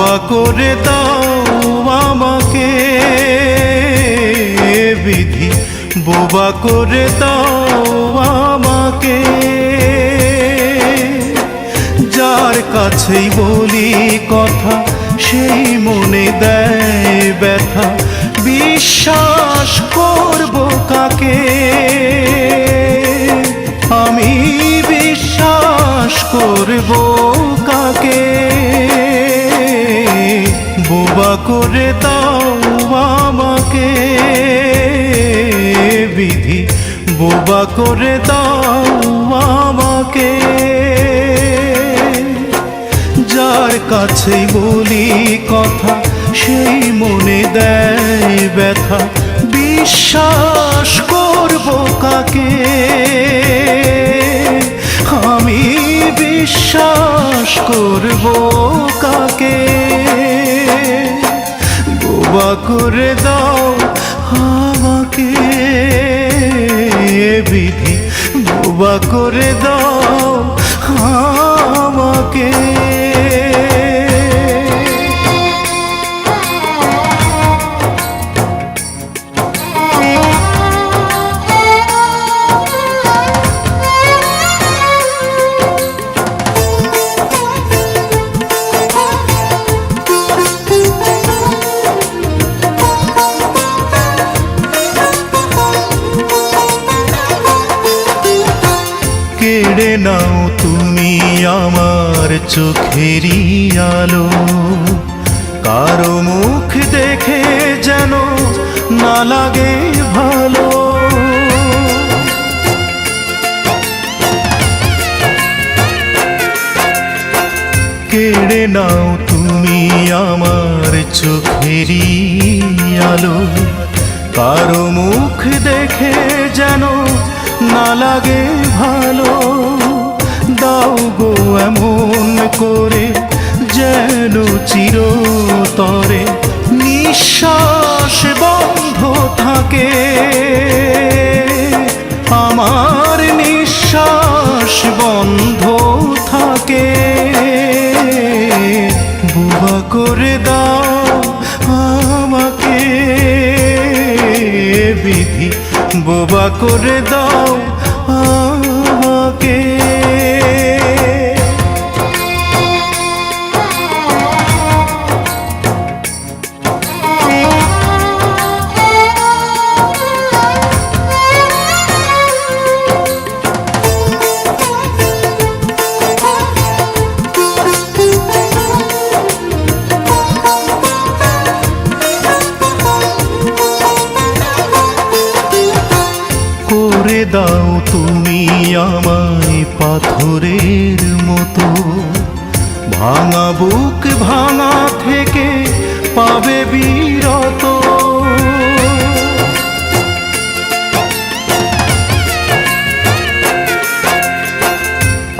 বোবা করে দাও আমাকে। বিধি বোবা করে দাও আমাকে। যার কাছেই বলি কথা, সেই মনে দেয় ব্যথা। বিশ্বাস করব বোবা করে দাও আমাকে। বিধি বোবা করে দাও আমাকে। যার কাছে বলি কথা, সেই মনে দেয় ব্যথা। বিশ্বাস করব কাকে? আমি বিশ্বাস করব কাকে? করে দাও আমাকে। বিধি বোবা করে দাও। নাও তুমি আমার চোখেরই আলো। কারও মুখ দেখে যেন না লাগে ভালো। কেড়ে নাও তুমি আমার চোখেরই আলো। কারও মুখ দেখে যেন না লাগে ভালো। দাও গো এমন করে যেন চিরতরে নিঃশ্বাস বন্ধ থাকে। আমার নিঃশ্বাস বন্ধ থাকে। বুবা করে দাও আমাকে, বিধি, বোবা করে দাও দাও তুমি আমায় পাথরের মতো। ভাঙা বুক ভাঙা থেকে পাবে বিরত।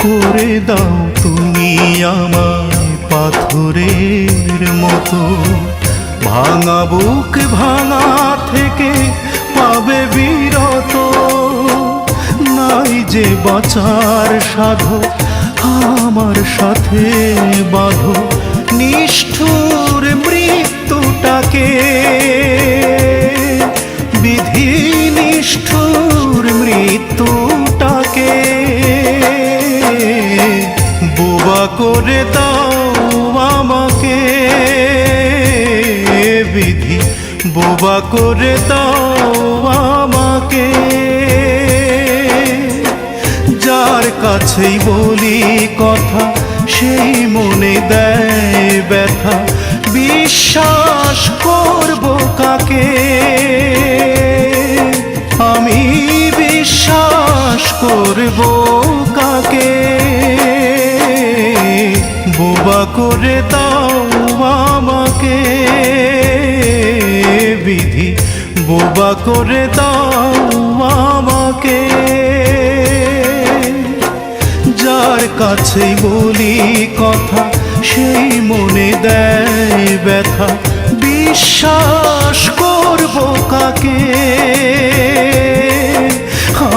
করে দাও তুমি আমায় পাথরের মতো। ভাঙা বুক ভাঙা থেকে পাবে বিরত। যে বাঁচার সাধু, আমার সাথে বাঁধো। নিষ্ঠুর মৃত্যুটাকে। বিধি নিষ্ঠুর মৃত্যুটাকে। বোবা করে দাও আমাকে। বিধি বোবা করে দাও আমাকে। কাছেই বলি কথা, সেই মনে দেয় ব্যথা। বিশ্বাস করব কাকে? আমি বিশ্বাস করব কাকে? বোবা করে দাও আমাকে। বিধি, বোবা করে দাও আমাকে। যার কাছে বলি কথা, সেই মনে দেয় ব্যথা। বিশ্বাস করব কাকে?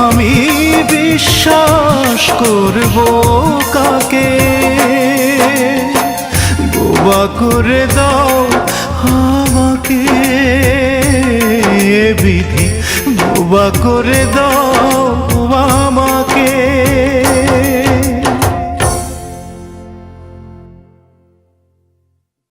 আমি বিশ্বাস করব কাকে? বোবা করে দাও আমাকে বিধি। বোবা করে দাও